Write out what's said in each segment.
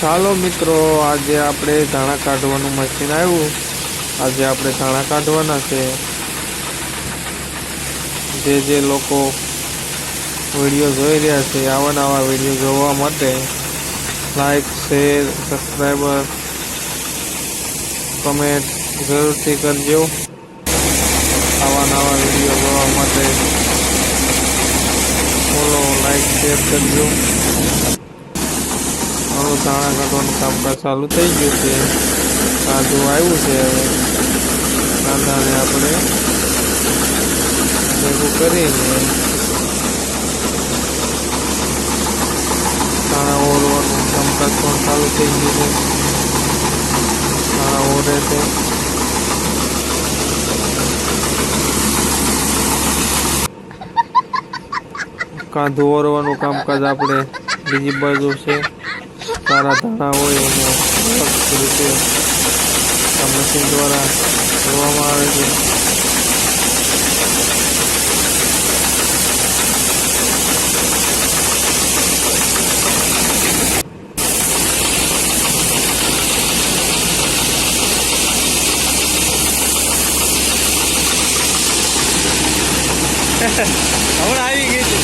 ચાલો મિત્રો, આજે આપણે ધાણા કાઢવાનું મશીન આવ્યું. આજે આપણે ધાણા કાઢવાના છે. જે જે લોકો વીડિયો જોઈ રહ્યા છે, આવા નવા વીડિયો જોવા માટે લાઈક શેર સબસ્ક્રાઈબર કમેન્ટ જરૂરથી કરજો. આવા નવા વીડિયો જોવા માટે ફોલો લાઈક શેર કરજો. હવે ધાણા કાઢવાનું કામકાજ ચાલુ થઈ ગયું છે. કાંદું આવ્યું છે હવે. કાંદાને આપણે ભેગું કરીને ધાણા ઓરવાનું કામકાજ પણ ચાલુ થઈ ગયું છે. ધાણા ઓરે છે. કાંધો ઓરવાનું કામકાજ આપણે બીજી બાજુ છે. સારા ધાણા હોય એને અલગ રીતે આ મશીન દ્વારા કરવામાં આવે છે હમણાં આવી ગઈ છે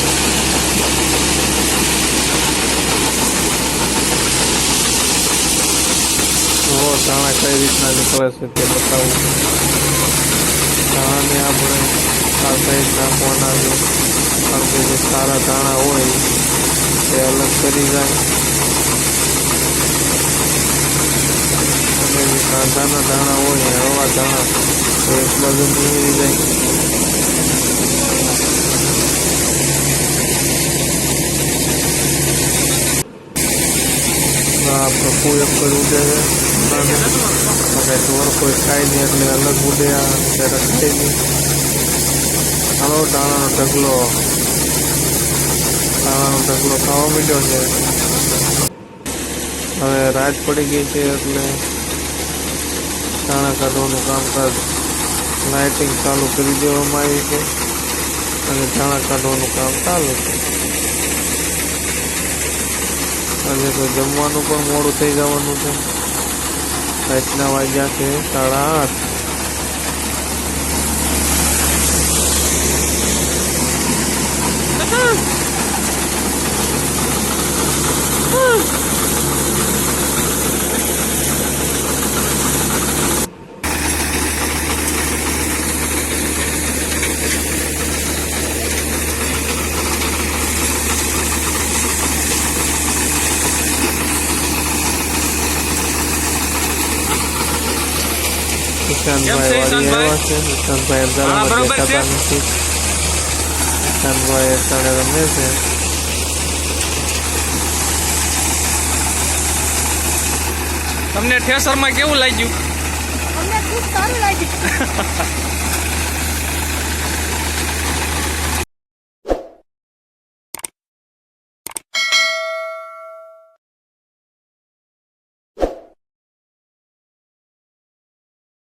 જુઓ ધાણા કઈ રીતના નીકળે છે તે બતાવું. ધાણાને આપણે આ સાઈડ નાખવાના છે કારણ કે જે સારા ધાણા હોય, તે અલગ કરી જાય. અને જે કાંદાના ધાણા હોય હળવા ધાણા તો એક બાજુ નીકળી જાય. આ આપણે કોઈ કોઈ ઉડે અને ઢોર કોઈ ખાય નહીં, એટલે અલગ ઉડે ત્યારે ખાય નહીં. હાલો ટાણાનો ઢગલો. ટાણાનો ઢગલો ખાવા માંડ્યો છે. હવે રાત પડી ગઈ છે, એટલે ટાણા કાઢવાનું કામકાજ લાઇટિંગ ચાલુ કરી દેવામાં આવી છે. અને ટાણા કાઢવાનું કામ ચાલુ છે. આજે તો જમવાનું પણ મોડું થઈ જવાનું છે. રાતના વાગ્યા છે સાડા આઠ. ઈશાનભાઈ વાળી આવ્યા છે ઈશાનભાઈ બરોબર દેખાતા નથી ઈશાનભાઈ અત્યારે રમે છે તમને ઠેસરમાં કેવું લાગ્યું અમને ખૂબ સારું લાગ્યું